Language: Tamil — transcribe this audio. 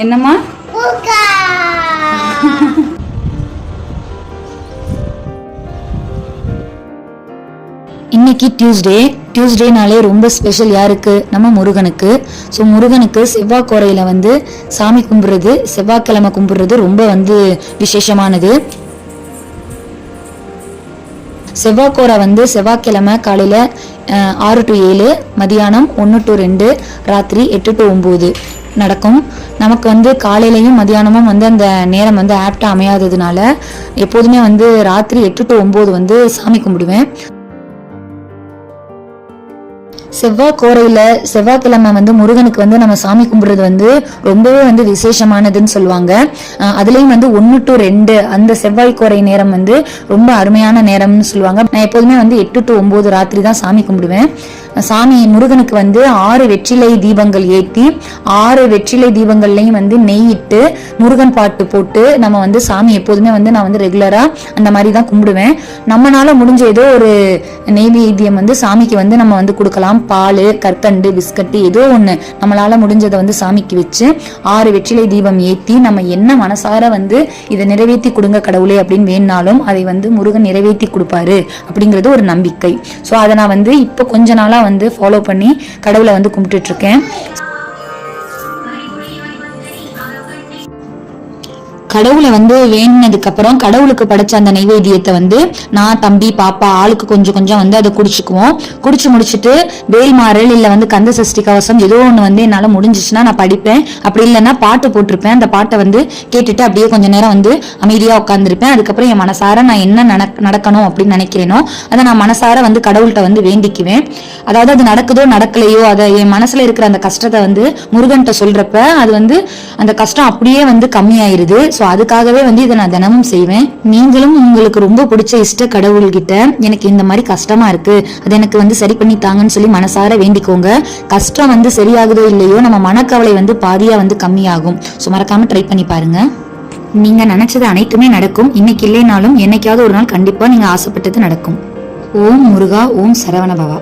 என்னம்மா? இன்னைக்கு டியூஸ்டே டியூஸ்டேனாலே ரொம்ப ஸ்பெஷல் யாருக்கு? நம்ம முருகனுக்கு. ஸோ முருகனுக்கு செவ்வாய்க்கோரையில் வந்து சாமி கும்பிட்றது செவ்வாய்க்கிழமை கும்பிட்றது ரொம்ப வந்து விசேஷமானது. செவ்வாய்க்கோரை வந்து செவ்வாய்க்கிழமை காலையில் ஆறு டு ஏழு மதியானம் ஒன்று டு ரெண்டு ராத்திரி எட்டு டு ஒம்பது நடக்கும். நமக்கு வந்து காலையிலையும் மதியானமும் வந்து அந்த நேரம் வந்து ஆப்டாக அமையாததுனால எப்போதுமே வந்து ராத்திரி எட்டு டு ஒம்பது வந்து சாமி கும்பிடுவேன். செவ்வாய் கோரையில செவ்வாய்க்கிழமை வந்து முருகனுக்கு வந்து நம்ம சாமி கும்பிடுறது வந்து ரொம்பவே வந்து விசேஷமானதுன்னு சொல்லுவாங்க. அதுலயும் வந்து ஒன்று டு ரெண்டு அந்த செவ்வாய் கோரை நேரம் வந்து ரொம்ப அருமையான நேரம்னு சொல்லுவாங்க. நான் எப்போதுமே வந்து எட்டு டு ஒன்பது ராத்திரி தான் சாமி கும்பிடுவேன். சாமி முருகனுக்கு வந்து ஆறு வெற்றிலை தீபங்கள் ஏற்றி ஆறு வெற்றிலை தீபங்கள்லையும் வந்து நெய் இட்டு முருகன் பாட்டு போட்டு நம்ம வந்து சாமி எப்போதுமே வந்து நான் வந்து ரெகுலரா அந்த மாதிரி தான் கும்பிடுவேன். நம்மனால முடிஞ்ச ஏதோ ஒரு நெய்வேத்தியம் வந்து சாமிக்கு வந்து நம்ம வந்து கொடுக்கலாம். பால் கற்கண்டு பிஸ்கட்டு ஏதோ ஒன்று நம்மளால் முடிஞ்சதை வந்து சாமிக்கு வச்சு ஆறு வெற்றிலை தீபம் ஏற்றி நம்ம என்ன மனசார வந்து இதை நிறைவேற்றி கொடுங்க கடவுளே அப்படின்னு வேணாலும் அதை வந்து முருகன் நிறைவேற்றி கொடுப்பாரு அப்படிங்கிறது ஒரு நம்பிக்கை. ஸோ அதை நான் வந்து இப்போ கொஞ்ச நாளாக வந்து ஃபாலோ பண்ணி கடவுளை வந்து கும்பிட்டுட்ருக்கேன் கடவுளை வந்து வேண்டினதுக்கு அப்புறம் கடவுளுக்கு படைச்ச அந்த நைவேத்தியத்தை வந்து நான் தம்பி பாப்பா ஆளுக்கு கொஞ்சம் கொஞ்சம் வந்து அதை குடிச்சுக்குவோம். குடிச்சு முடிச்சுட்டு வேல்மாறல் இல்ல வந்து கந்த சஷ்டி கவசம் ஏதோ ஒன்று வந்து என்னால முடிஞ்சிச்சுன்னா நான் படிப்பேன். அப்படி இல்லைன்னா பாட்டு போட்டிருப்பேன். அந்த பாட்டை வந்து கேட்டுட்டு அப்படியே கொஞ்ச நேரம் வந்து அமைதியா உட்காந்துருப்பேன் அதுக்கப்புறம் என் மனசார நான் என்ன நடக்- நடக்கணும் அப்படின்னு நினைக்கிறேனோ அதை நான் மனசார வந்து கடவுள்கிட்ட வந்து வேண்டிக்குவேன். அதாவது அது நடக்குதோ நடக்கலையோ அதை என் மனசுல இருக்கிற அந்த கஷ்டத்தை வந்து முருகன்கிட்ட சொல்றப்ப அது வந்து அந்த கஷ்டம் அப்படியே வந்து கம்மியாயிருது. ஸோ ஸோ அதுக்காகவே வந்து இதை நான் தினமும் செய்வேன். நீங்களும் உங்களுக்கு ரொம்ப பிடிச்ச இஷ்ட கடவுள்கிட்ட எனக்கு இந்த மாதிரி கஷ்டமா இருக்கு அது எனக்கு வந்து சரி பண்ணி தாங்கன்னு சொல்லி மனசார வேண்டிக்கோங்க. கஷ்டம் வந்து சரியாகுதோ இல்லையோ நம்ம மனக்கவலை வந்து பாதியா வந்து கம்மியாகும். ஸோ மறக்காம ட்ரை பண்ணி பாருங்க. நீங்க நினைச்சது அனைத்துமே நடக்கும். இன்னைக்கு இல்லைனாலும் என்னைக்காவது ஒரு நாள் கண்டிப்பா நீங்க ஆசைப்பட்டது நடக்கும். ஓம் முருகா ஓம் சரவணபவா